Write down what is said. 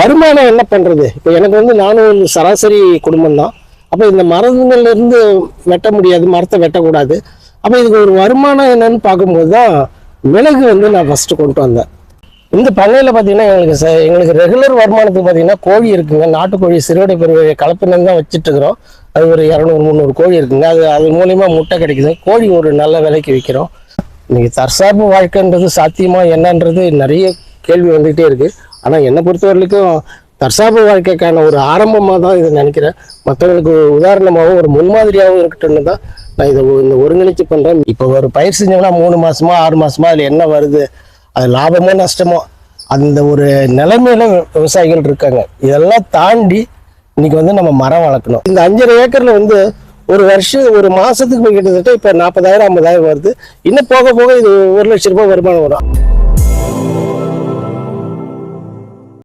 வருமானம் என்ன பண்ணுறது இப்போ எனக்கு வந்து நானும் ஒரு சராசரி குடும்பம் தான் அப்போ இந்த மரங்கள்லேருந்து வெட்ட முடியாது மரத்தை வெட்டக்கூடாது. அப்போ இதுக்கு ஒரு வருமானம் என்னன்னு பார்க்கும்போது தான் மிளகு வந்து நான் ஃபஸ்ட்டு கொண்டு வந்தேன். இந்த பண்ணையில் பார்த்தீங்கன்னா எங்களுக்கு ச எங்களுக்கு ரெகுலர் வருமானத்துக்கு பார்த்தீங்கன்னா கோழி இருக்குங்க. நாட்டுக்கோழி சிறுவடை பெருவை கலப்பினம் தான் வச்சுட்டுருக்குறோம். அது ஒரு இரநூறு முந்நூறு கோழி இருக்குங்க. அது அது மூலயமா முட்டை கிடைக்குது. கோழி ஒரு நல்ல விலைக்கு விற்கிறோம் இன்னைக்கு தற்சார்பு வாழ்க்கைன்றது சாத்தியமாக என்னன்றது நிறைய கேள்வி வந்துகிட்டே இருக்குது ஆனால் என்னை பொறுத்த வரைக்கும் தற்சார்பு வாழ்க்கைக்கான ஒரு ஆரம்பமாக தான் இதை நினைக்கிறேன். மற்றவங்களுக்கு ஒரு உதாரணமாகவும் ஒரு முன்மாதிரியாகவும் இருக்கட்டும்னு தான் நான் இதை இந்த ஒருங்கிணைச்சு பண்ணுறேன் இப்போ ஒரு பயிர் செஞ்சோம்னா மூணு மாதமா ஆறு மாதமா அதில் என்ன வருது? அது லாபமோ நஷ்டமோ? அந்த ஒரு நிலைமையில விவசாயிகள் இருக்காங்க. இதெல்லாம் தாண்டி இன்னைக்கு வந்து நம்ம மரம் வளர்க்கணும். இந்த அஞ்சரை ஏக்கரில் வந்து ஒரு வருஷம் ஒரு மாதத்துக்கு கிட்டத்தட்ட இப்போ நாற்பதாயிரம் ஐம்பதாயிரம் வருது. இன்னும் போக போக இது ஒரு லட்சம் ரூபாய் வருமானம் வரும்.